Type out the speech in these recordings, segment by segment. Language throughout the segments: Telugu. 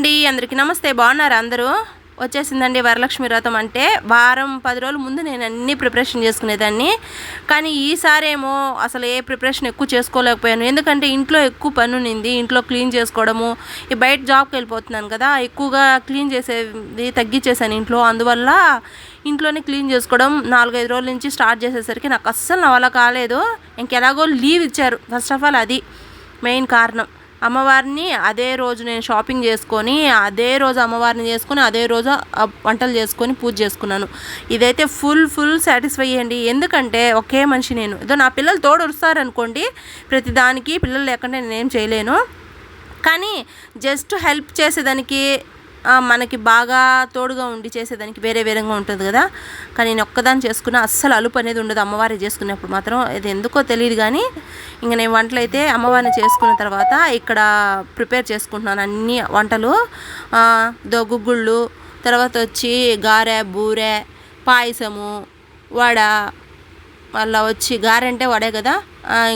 అండి అందరికీ నమస్తే. బాగున్నారు అందరూ? వచ్చేసిందండి వరలక్ష్మి వ్రతం అంటే. వారం పది రోజుల ముందు నేను అన్ని ప్రిపరేషన్ చేసుకునేదాన్ని. కానీ ఈసారి ఏమో అసలు ఏ ప్రిపరేషన్ ఎక్కువ చేసుకోలేకపోయాను. ఎందుకంటే ఇంట్లో ఎక్కువ పని ఉన్నింది ఇంట్లో క్లీన్ చేసుకోవడము ఈ బయట జాబ్కి వెళ్ళిపోతున్నాను కదా ఎక్కువగా క్లీన్ చేసేది తగ్గించేసాను ఇంట్లో. అందువల్ల ఇంట్లోనే క్లీన్ చేసుకోవడం నాలుగైదు రోజుల నుంచి స్టార్ట్ చేసేసరికి నాకు అస్సలు నా వల్ల కాలేదు. ఇంకెలాగో లీవ్ ఇచ్చారు. ఫస్ట్ ఆఫ్ ఆల్ అది మెయిన్ కారణం. అమ్మవారిని అదే రోజు నేను షాపింగ్ చేసుకొని అదే రోజు అమ్మవారిని చేసుకొని అదే రోజు వంటలు చేసుకొని పూజ చేసుకున్నాను. ఇదైతే ఫుల్ ఫుల్ సాటిస్ఫై అయ్యండి ఎందుకంటే ఒకే మనిషి నేను. ఏదో నా పిల్లలు తోడు వస్తారనుకోండి ప్రతి దానికి పిల్లలు లేకుండా నేనేం చేయలేను. కానీ జస్ట్ హెల్ప్ చేసేదానికి మనకి బాగా తోడుగా ఉండి చేసేదానికి వేరే వేరేగా ఉంటుంది కదా. కానీ నేను ఒక్కదాన్ని చేసుకున్న అస్సలు అలుపు అనేది ఉండదు. అమ్మవారి చేసుకున్నప్పుడు మాత్రం ఇది ఎందుకో తెలియదు కానీ ఇంకా నేను వంటలు అయితే అమ్మవారిని చేసుకున్న తర్వాత ఇక్కడ ప్రిపేర్ చేసుకుంటున్నాను అన్ని వంటలు. ఆ, దో గుగ్గుళ్ళు తర్వాత వచ్చి గారె బూరె పాయసము వడ మళ్ళీ వచ్చి గారె అంటే వడే కదా.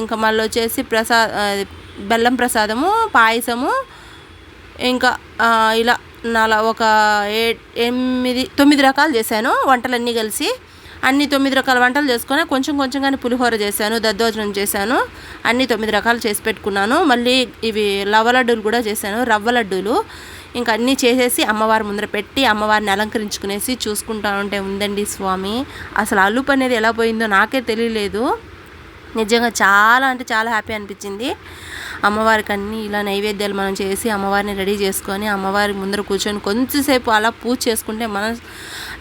ఇంకా మళ్ళీ వచ్చేసి ప్రసా బెల్లం ప్రసాదము పాయసము ఇంకా ఇలా నాలా ఒక ఏ ఎనిమిది తొమ్మిది రకాలు చేశాను వంటలన్నీ కలిసి. అన్ని తొమ్మిది రకాల వంటలు చేసుకొని కొంచెం కొంచెం కానీ పులిహోర చేశాను దద్దోజనం చేశాను. అన్ని తొమ్మిది రకాలు చేసి పెట్టుకున్నాను. మళ్ళీ ఇవి లవ్వ లడ్డూలు కూడా చేశాను రవ్వ లడ్డూలు. ఇంకా అన్నీ చేసేసి అమ్మవారి ముందర పెట్టి అమ్మవారిని అలంకరించుకునేసి చూసుకుంటా ఉంటే ఉందండి స్వామి. అసలు అలుపు అనేది ఎలా పోయిందో నాకే తెలియలేదు. నిజంగా చాలా అంటే చాలా హ్యాపీ అనిపించింది. అమ్మవారికి అన్ని ఇలా నైవేద్యాలు మనం చేసి అమ్మవారిని రెడీ చేసుకొని అమ్మవారి ముందర కూర్చొని కొంచెంసేపు అలా పూజ చేసుకుంటే మనం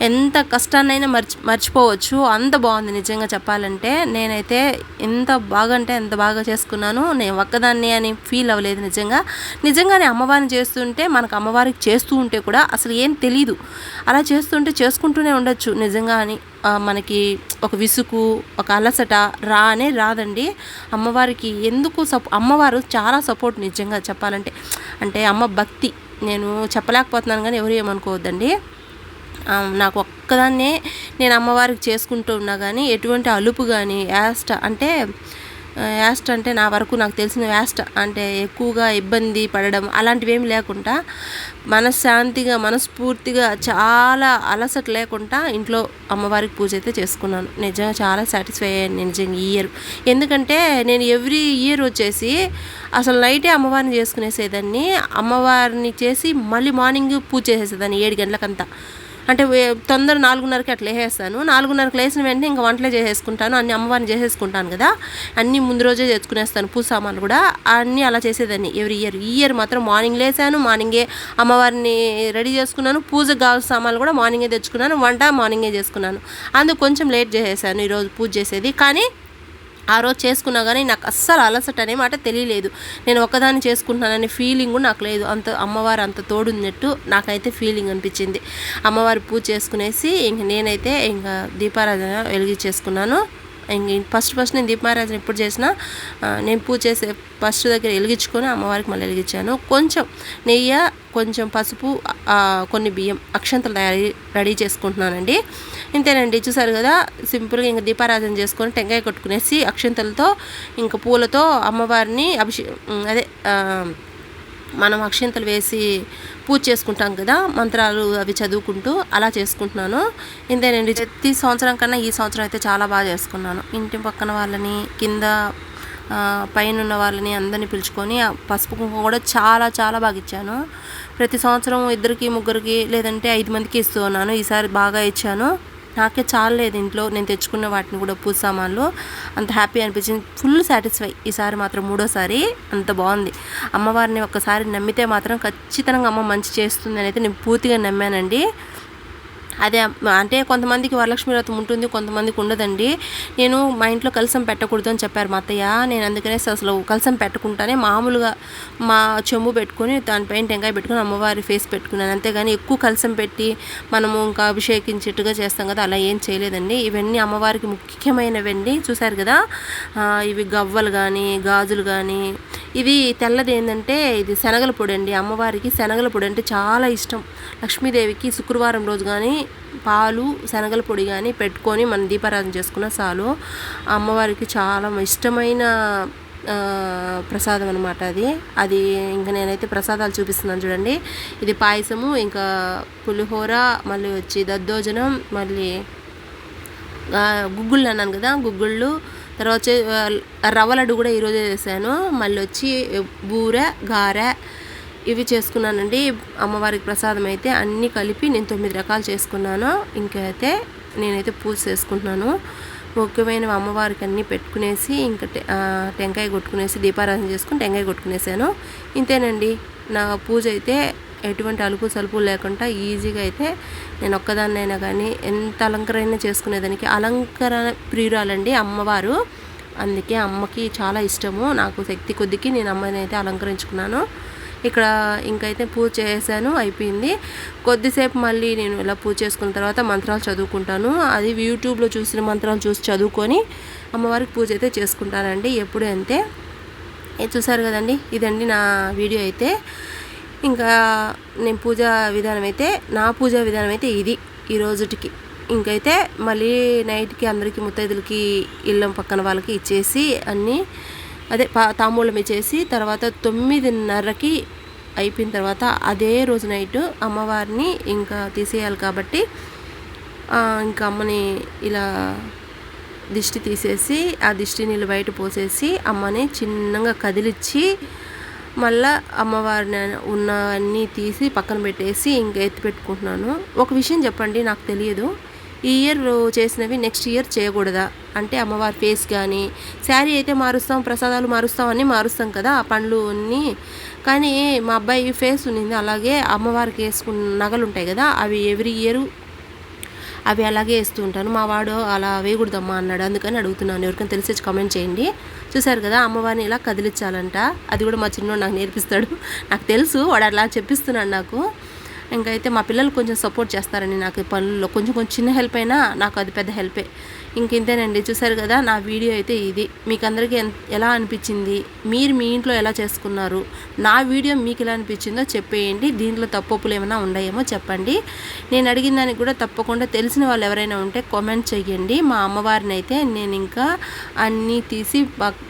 ఎంత కష్టాన్నైనా మర్చి మర్చిపోవచ్చు. అంత బాగుంది నిజంగా చెప్పాలంటే. నేనైతే ఎంత బాగా అంటే ఎంత బాగా చేసుకున్నాను. నేను ఒక్కదాన్ని అని ఫీల్ అవ్వలేదు నిజంగా. నిజంగానే అమ్మవారిని చేస్తుంటే మనకు అమ్మవారికి చేస్తూ ఉంటే కూడా అసలు ఏం తెలీదు. అలా చేస్తుంటే చేసుకుంటూనే ఉండొచ్చు నిజంగా అని. మనకి ఒక విసుగు ఒక అలసట రా అనే రాదండి. అమ్మవారికి ఎందుకు సపో అమ్మవారు చాలా సపోర్ట్ నిజంగా చెప్పాలంటే. అంటే అమ్మ భక్తి. నేను చెప్పలేకపోతున్నాను కానీ ఎవరు ఏమనుకోవద్దండి. నాకు ఒక్కదాన్నే నేను అమ్మవారికి చేసుకుంటూ ఉన్నా కానీ ఎటువంటి అలుపు కానీ యాస్ట్ అంటే యాస్ట్ అంటే నా వరకు నాకు తెలిసిన యాస్ట్ అంటే ఎక్కువగా ఇబ్బంది పడడం అలాంటివి ఏమి లేకుండా మనశ్శాంతిగా మనస్ఫూర్తిగా చాలా అలసట లేకుండా ఇంట్లో అమ్మవారికి పూజ అయితే చేసుకున్నాను. నిజంగా చాలా సాటిస్ఫై అయ్యాను నిజంగా ఈ ఇయర్ ఎందుకంటే నేను ఎవ్రీ ఇయర్ వచ్చేసి అసలు నైటే అమ్మవారిని చేసుకునేసేదాన్ని అమ్మవారిని చేసి మళ్ళీ మార్నింగ్ పూజ చేసేసేదాన్ని ఏడు గంటలకంతా. అంటే వే- తొందర నాలుగున్నరకి అట్లా వేసేస్తాను నాలుగున్నరకు లేచిన వెంటనే ఇంకా వంటలే చేసేసుకుంటాను. అన్ని అమ్మవారిని చేసేసుకుంటాను కదా. అన్నీ ముందు రోజే తెచ్చుకునేస్తాను పూజ సామాన్లు కూడా. అన్నీ అలా చేసేదాన్ని. Every year. ఈ ఇయర్ మాత్రం మార్నింగ్ లేసాను. మార్నింగే అమ్మవారిని రెడీ చేసుకున్నాను. పూజకు కావాల్సిన సామాన్లు కూడా మార్నింగే తెచ్చుకున్నాను. వంట మార్నింగే చేసుకున్నాను. అందుకు కొంచెం లేట్ చేసేసాను. ఈరోజు పూజ చేసేది. కానీ ఆ రోజు చేసుకున్నా కానీ నాకు అస్సలు అలసట అనే మాట తెలియలేదు. నేను ఒక్కదాన్ని చేసుకుంటున్నాననే ఫీలింగ్ నాకు లేదు. అంత అమ్మవారు అంత తోడున్నట్టు నాకైతే ఫీలింగ్ అనిపించింది. అమ్మవారి పూజ చేసుకునేసి ఇంక నేనైతే ఇంకా దీపారాధన వెలిగించేసుకున్నాను. చేసుకున్నాను ఫస్ట్ ఫస్ట్ నేను దీపారాధన ఎప్పుడు చేసినా నేను పూజ చేసే ఫస్ట్ దగ్గర వెలిగించుకొని అమ్మవారికి మళ్ళీ వెలిగించాను. కొంచెం నెయ్యి కొంచెం పసుపు కొన్ని బియ్యం అక్షంతలు తయారీ రెడీ చేసుకుంటున్నానండి. ఇంతేనండి చూసారు కదా సింపుల్గా ఇంకా దీపారాధన చేసుకొని టెంకాయ కొట్టుకునేసి అక్షంతలతో ఇంకా పూలతో అమ్మవారిని అభిషే అదే మనం అక్షంతలు వేసి పూజ చేసుకుంటాం కదా మంత్రాలు అవి చదువుకుంటూ అలా చేసుకుంటున్నాను. ఇంతేనండి ప్రతి సంవత్సరం కన్నా ఈ సంవత్సరం అయితే చాలా బాగా చేసుకున్నాను. ఇంటి పక్కన వాళ్ళని కింద పైన ఉన్న వాళ్ళని అందరినీ పిలుచుకొని ఆ పసుపు కుంకుమ కూడా చాలా చాలా బాగా ఇచ్చాను. ప్రతి సంవత్సరం ఇద్దరికి ముగ్గురికి లేదంటే ఐదు మందికి ఇస్తూ ఉన్నాను. ఈసారి బాగా ఇచ్చాను. నాకే చాలలేదు ఇంట్లో నేను తెచ్చుకున్న వాటిని కూడా పూజ సామాన్లు. అంత హ్యాపీ అనిపించింది. ఫుల్ సాటిస్ఫై ఈసారి మాత్రం మూడోసారి అంత బాగుంది. అమ్మవారిని ఒక్కసారి నమ్మితే మాత్రం ఖచ్చితంగా అమ్మ మంచి చేస్తుంది అని అయితే నేను పూర్తిగా నమ్మానండి. అదే అంటే కొంతమందికి వరలక్ష్మి వ్రతం ఉంటుంది కొంతమందికి ఉండదండి. నేను మా ఇంట్లో కలసం పెట్టకూడదు అని చెప్పారు మా అత్తయ్య. నేను అందుకనే అసలు కలసం పెట్టకుండానే మామూలుగా మా చెమ్ము పెట్టుకొని దానిపైన టెంకాయ పెట్టుకొని అమ్మవారి ఫేస్ పెట్టుకున్నాను. అంతేగాని ఎక్కువ కలసం పెట్టి మనము ఇంకా అభిషేకించేట్టుగా చేస్తాం కదా అలా ఏం చేయలేదండి. ఇవన్నీ అమ్మవారికి ముఖ్యమైనవండి. చూశారు కదా? ఇవి గవ్వలు కానీ గాజులు కానీ ఇవి తెల్లది ఏంటంటే ఇది శనగల పొడి అండి అమ్మవారికి శనగల పొడి అంటే చాలా ఇష్టం. లక్ష్మీదేవికి శుక్రవారం రోజు కానీ పాలు శనగల పొడి కానీ పెట్టుకొని మనం దీపారాధన చేసుకున్న చాలు. అమ్మవారికి చాలా ఇష్టమైన ప్రసాదం అనమాట అది. అది ఇంకా నేనైతే ప్రసాదాలు చూపిస్తున్నాను చూడండి. ఇది పాయసము ఇంకా పులిహోర మళ్ళీ వచ్చి దద్దోజనం మళ్ళీ గుగ్గుళ్ళు అన్నాను కదా గుగ్గుళ్ళు. తర్వాత రవ్వ లడ్డు కూడా ఈరోజే చేశాను. మళ్ళీ వచ్చి బూర గారె ఇవి చేసుకున్నానండి. అమ్మవారికి ప్రసాదం అయితే అన్నీ కలిపి నేను తొమ్మిది రకాలు చేసుకున్నాను. ఇంకా అయితే నేనైతే పూజ చేసుకుంటున్నాను. ముఖ్యమైన అమ్మవారికి అన్నీ పెట్టుకునేసి ఇంకా టె- టెంకాయ కొట్టుకునేసి దీపారాధన చేసుకుని టెంకాయ కొట్టుకునేసాను. ఇంతేనండి. నా పూజ అయితే ఎటువంటి అలుపు సలుపు లేకుండా ఈజీగా అయితే నేను ఒక్కదాన్నైనా కానీ ఎంత అలంకరణ చేసుకునేదానికి అలంకరణ ప్రియురాలండి అమ్మవారు. అందుకే అమ్మకి చాలా ఇష్టము. నాకు శక్తి కొద్దికి నేను అమ్మని అయితే అలంకరించుకున్నాను. ఇక్కడ ఇంకైతే పూజ చేశాను అయిపోయింది. కొద్దిసేపు మళ్ళీ నేను ఇలా పూజ చేసుకున్న తర్వాత మంత్రాలు చదువుకుంటాను. అది యూట్యూబ్లో చూసిన మంత్రాలు చూసి చదువుకొని అమ్మవారికి పూజ అయితే చేసుకుంటానండి. ఎప్పుడు అంతే చూసారు కదండి? ఇదండి నా వీడియో అయితే. ఇంకా నేను పూజా విధానం అయితే నా పూజా విధానం అయితే ఇది ఈ రోజుటికి. ఇంకైతే మళ్ళీ నైట్కి అందరికీ ముత్తైదులకి ఇళ్ళం పక్కన వాళ్ళకి ఇచ్చేసి అన్నీ అదే పా తాంబూలం ఇచ్చేసి తర్వాత తొమ్మిదిన్నరకి అయిపోయిన తర్వాత అదే రోజు నైట్ అమ్మవారిని ఇంకా తీసేయాలి కాబట్టి ఇంకా అమ్మని ఇలా దిష్టి తీసేసి ఆ దిష్టి నీళ్ళు బయట పోసేసి అమ్మని చిన్నగా కదిలిచ్చి మళ్ళా అమ్మవారిని ఉన్నవన్నీ తీసి పక్కన పెట్టేసి ఇంకా ఎత్తి పెట్టుకుంటున్నాను. ఒక విషయం చెప్పండి నాకు తెలియదు. ఈ ఇయర్ చేసినవి నెక్స్ట్ ఇయర్ చేయకూడదా? అంటే అమ్మవారి ఫేస్ కానీ శారీ అయితే మారుస్తాం ప్రసాదాలు మారుస్తాం అన్నీ మారుస్తాం కదా ఆ పండ్లు అన్నీ. కానీ మా అబ్బాయి ఫేస్ ఉన్నింది. అలాగే అమ్మవారికి వేసుకున్న నగలు ఉంటాయి కదా అవి ఎవ్రీ ఇయర్ అవి అలాగే వేస్తూ ఉంటాను. మా వాడు అలా వేయకూడదమ్మా అన్నాడు. అందుకని అడుగుతున్నాను. ఎవరికైనా తెలిసి వచ్చి కామెంట్ చేయండి. చూశారు కదా అమ్మవారిని ఇలా కదిలించాలంట. అది కూడా మా చిన్నోడు నాకు నేర్పిస్తాడు. నాకు తెలుసు వాడు అలా చెప్పిస్తున్నాడు నాకు. ఇంకైతే మా పిల్లలు కొంచెం సపోర్ట్ చేస్తారండి నాకు ఈ పనుల్లో. కొంచెం కొంచెం చిన్న హెల్ప్ అయినా నాకు అది పెద్ద హెల్పే. ఇంకింతేనండి చూసారు కదా నా వీడియో అయితే ఇది. మీకు అందరికీ ఎలా అనిపించింది? మీరు మీ ఇంట్లో ఎలా చేసుకున్నారు? నా వీడియో మీకు ఎలా అనిపించిందో చెప్పేయండి. దీంట్లో తప్పులు ఏమైనా ఉన్నాయేమో చెప్పండి. నేను అడిగిన దానికి కూడా తప్పకుండా తెలిసిన వాళ్ళు ఎవరైనా ఉంటే కామెంట్ చేయండి మా అమ్మవారిని అయితే నేను ఇంకా అన్నీ తీసి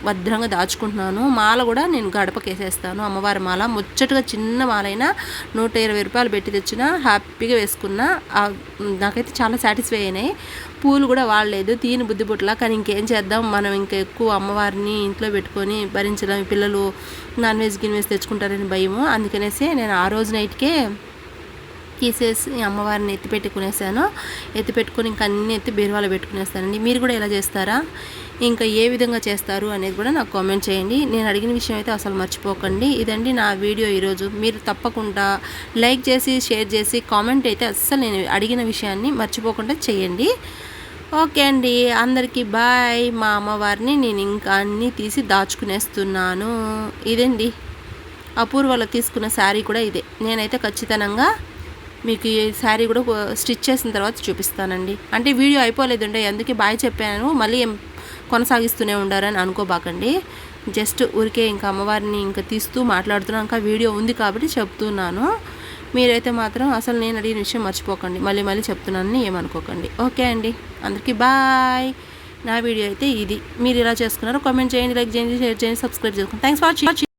భద్రంగా దాచుకుంటున్నాను. మాల కూడా నేను గడపకేసేస్తాను. అమ్మవారి మాల. ముచ్చటగా చిన్న మాలైనా నూట ఇరవై రూపాయలు పెట్టి తెచ్చిన హ్యాపీగా వేసుకున్న నాకైతే చాలా సాటిస్ఫై అయినాయి. పూలు కూడా వాడలేదు తీని బుద్ధి పుట్ల కానీ ఇంకేం చేద్దాం? మనం ఇంకా ఎక్కువ అమ్మవారిని ఇంట్లో పెట్టుకొని భరించడం పిల్లలు నాన్ వెజ్ గిన్ వెజ్ తెచ్చుకుంటారని భయము. అందుకనేసి నేను ఆ రోజు నైట్కే తీసేసి అమ్మవారిని ఎత్తి పెట్టుకునేసాను ఎత్తి పెట్టుకొని ఇంకా అన్ని ఎత్తి బీరువాలో పెట్టుకునేస్తానండి. మీరు కూడా ఎలా చేస్తారా? ఇంకా ఏ విధంగా చేస్తారు అనేది కూడా నాకు కామెంట్ చేయండి. నేను అడిగిన విషయం అయితే అసలు మర్చిపోకండి. ఇదండి నా వీడియో ఈరోజు. మీరు తప్పకుండా లైక్ చేసి షేర్ చేసి కామెంట్ అయితే అస్సలు నేను అడిగిన విషయాన్ని మర్చిపోకుండా చేయండి. ఓకే అండి. అందరికీ బాయ్ మా అమ్మవారిని నేను ఇంకా అన్నీ తీసి దాచుకునేస్తున్నాను. ఇదండి. అపూర్వలో తీసుకున్న శారీ కూడా ఇదే. నేనైతే ఖచ్చితంగా మీకు ఈ శారీ కూడా స్టిచ్ చేసిన తర్వాత చూపిస్తానండి. అంటే వీడియో అయిపోలేదండి అందుకే బాయ్ చెప్పాను. మళ్ళీ కొనసాగిస్తూనే ఉండారని అనుకోబాకండి. జస్ట్ ఊరికే ఇంకా అమ్మవారిని ఇంకా తీస్తూ మాట్లాడుతున్నాను ఇంకా వీడియో ఉంది కాబట్టి చెప్తున్నాను. మీరైతే మాత్రం అసలు నేను అడిగిన విషయం మర్చిపోకండి. మళ్ళీ మళ్ళీ చెప్తున్నానని ఏమనుకోకండి. ఓకే అండి. అందరికీ బాయ్. నా వీడియో అయితే ఇది. మీరు ఇలా చేసుకున్నారు కామెంట్ చేయండి లైక్ చేయండి షేర్ చేయండి సబ్స్క్రైబ్ చేసుకోండి. Thanks for watching